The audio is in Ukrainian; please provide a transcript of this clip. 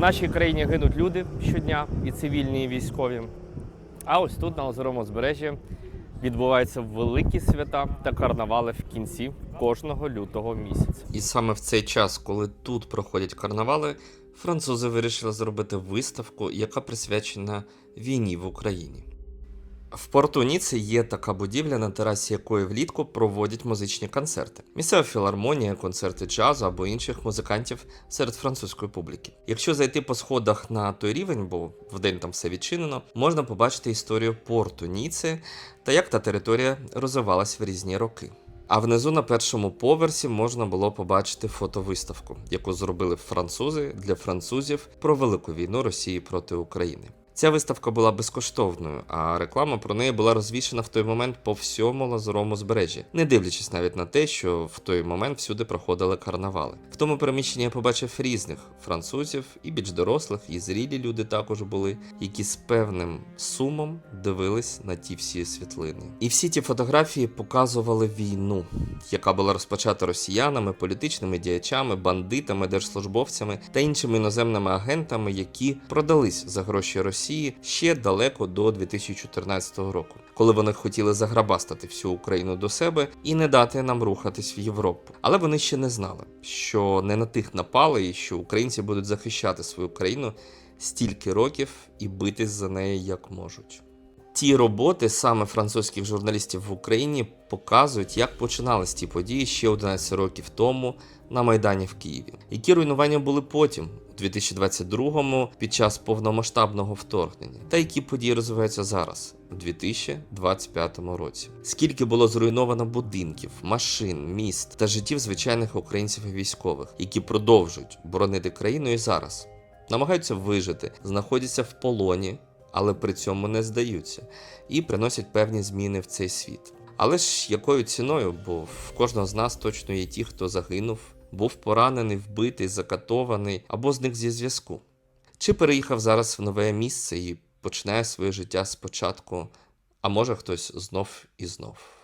Нашій країні гинуть люди щодня, і цивільні, і військові. А ось тут, на озерому узбережжі, відбуваються великі свята та карнавали в кінці кожного лютого місяця. І саме в цей час, коли тут проходять карнавали, французи вирішили зробити виставку, яка присвячена війні в Україні. В порту Ніці є така будівля, на терасі якої влітку проводять музичні концерти. Місцева філармонія, концерти джазу або інших музикантів серед французької публіки. Якщо зайти по сходах на той рівень, бо вдень там все відчинено, можна побачити історію порту Ніці та як та територія розвивалась в різні роки. А внизу на першому поверсі можна було побачити фотовиставку, яку зробили французи для французів про велику війну Росії проти України. Ця виставка була безкоштовною, а реклама про неї була розвішена в той момент по всьому лазурому збережжі, не дивлячись навіть на те, що в той момент всюди проходили карнавали. В тому приміщенні я побачив різних французів, і більш дорослих, і зрілі люди також були, які з певним сумом дивились на ті всі світлини. І всі ті фотографії показували війну, яка була розпочата росіянами, політичними діячами, бандитами, держслужбовцями та іншими іноземними агентами, які продались за гроші Росії ще далеко до 2014 року, коли вони хотіли заграбастати всю Україну до себе і не дати нам рухатись в Європу. Але вони ще не знали, що не на тих напали, і що українці будуть захищати свою країну стільки років і битись за неї як можуть. Ті роботи саме французьких журналістів в Україні показують, як починались ті події ще 11 років тому на Майдані в Києві. Які руйнування були потім, у 2022-му, під час повномасштабного вторгнення, та які події розвиваються зараз, у 2025 році. Скільки було зруйновано будинків, машин, міст та життів звичайних українців і військових, які продовжують боронити країну і зараз, намагаються вижити, знаходяться в полоні але при цьому не здаються і приносять певні зміни в цей світ. Але ж якою ціною? Бо в кожного з нас точно є ті, хто загинув, був поранений, вбитий, закатований або зник зі зв'язку. Чи переїхав зараз в нове місце і починає своє життя спочатку, а може хтось знов і знов.